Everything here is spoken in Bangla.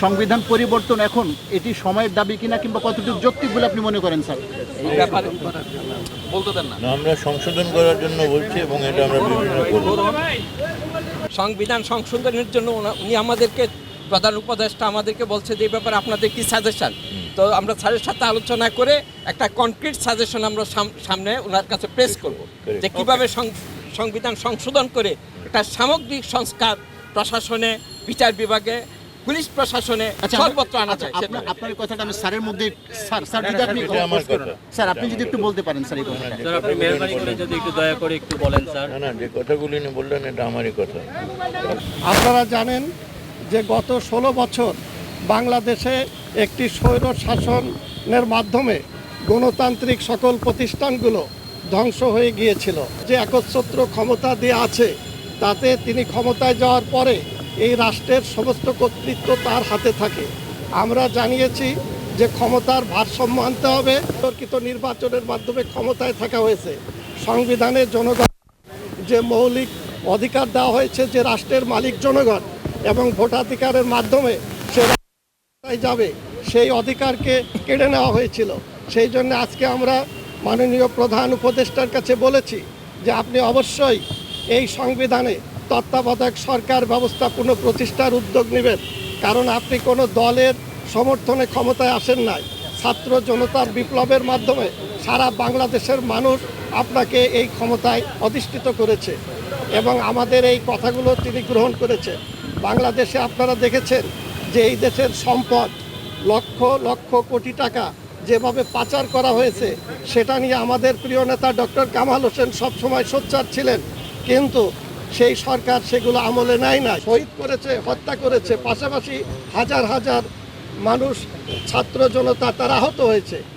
সংবিধান পরিবর্তন এখন এটি সময়ের দাবি কিনা কিংবা কতটুকু যৌক্তিক বলে আপনি মনে করেন স্যার? এই ব্যাপারে বলতে দেন না। না, আমরা সংশোধন করার জন্য বলছি এবং এটা আমরা বিভিন্ন করব। সংবিধান সংশোধনের জন্য উনি আমাদেরকে প্রধান উপদেষ্টা আমাদেরকে বলছে যে এই ব্যাপারে আপনাদের কি সাজেশন তো আমরা স্যারের সাথে আলোচনা করে একটা কনক্রিট সাজেশন আমরা সাম- সামনে ওনার কাছে প্রেস করব যে কীভাবে সং- সংবিধান সংশোধন করে একটা সামগ্রিক সংস্কার প্রশাসনে বিচার বিভাগে পুলিশ প্রশাসনে আচ্ছা সর্বত্র আনা আচ্ছা, যায় আপনার কথাটা আমি স্যারের মধ্যে স্যার স্যার যদি আপনি কথা। স্যার আপনি যদি একটু বলতে পারেন স্যার এই কথাটা। স্যার আপনি মেহরবানি করে যদি একটু দয়া করে একটু বলেন স্যার। না না যে কথাগুলি উনি বললেন এটা আমারই কথা। আপনারা জানেন যে গত ষোলো বছর বাংলাদেশে একটি স্বৈর শাসনের মাধ্যমে গণতান্ত্রিক সকল প্রতিষ্ঠানগুলো ধ্বংস হয়ে গিয়েছিল। যে একচ্ছত্র ক্ষমতা দিয়ে আছে তাতে তিনি ক্ষমতায় যাওয়ার পরে এই রাষ্ট্রের সমস্ত কর্তৃত্ব তার হাতে থাকে। আমরা জানিয়েছি যে ক্ষমতার ভারসাম্য আনতে হবে। তর্কিত নির্বাচনের মাধ্যমে ক্ষমতায় থাকা হয়েছে। সংবিধানের জনগণ যে মৌলিক অধিকার দেওয়া হয়েছে যে রাষ্ট্রের মালিক জনগণ এবং ভোটাধিকারের মাধ্যমে সে যাবে, সেই অধিকারকে কেড়ে নেওয়া হয়েছিল। সেই জন্য আজকে আমরা মাননীয় প্রধান উপদেষ্টার কাছে বলেছি যে আপনি অবশ্যই এই সংবিধানে তত্ত্বাবধায়ক সরকার ব্যবস্থা পুনঃপ্রতিষ্ঠার উদ্যোগ নেবেন? কারণ আপনি কোনো দলের সমর্থনে ক্ষমতায় আসেন নাই। ছাত্র জনতার বিপ্লবের মাধ্যমে সারা বাংলাদেশের মানুষ আপনাকে এই ক্ষমতায় অধিষ্ঠিত করেছে এবং আমাদের এই কথাগুলো তিনি গ্রহণ করেছে বাংলাদেশে আপনারা দেখেছেন যে এই দেশের সম্পদ, লক্ষ লক্ষ কোটি টাকা যেভাবে পাচার করা হয়েছে, সেটা নিয়ে আমাদের প্রিয় নেতা ডক্টর কামাল হোসেন সবসময় সোচ্চার ছিলেন। কিন্তু সেই সরকার সেগুলো আমলে নেয় না। শহীদ করেছে, হত্যা করেছে, পাশাপাশি হাজার হাজার মানুষ, ছাত্র জনতা, তারা আহত হয়েছে।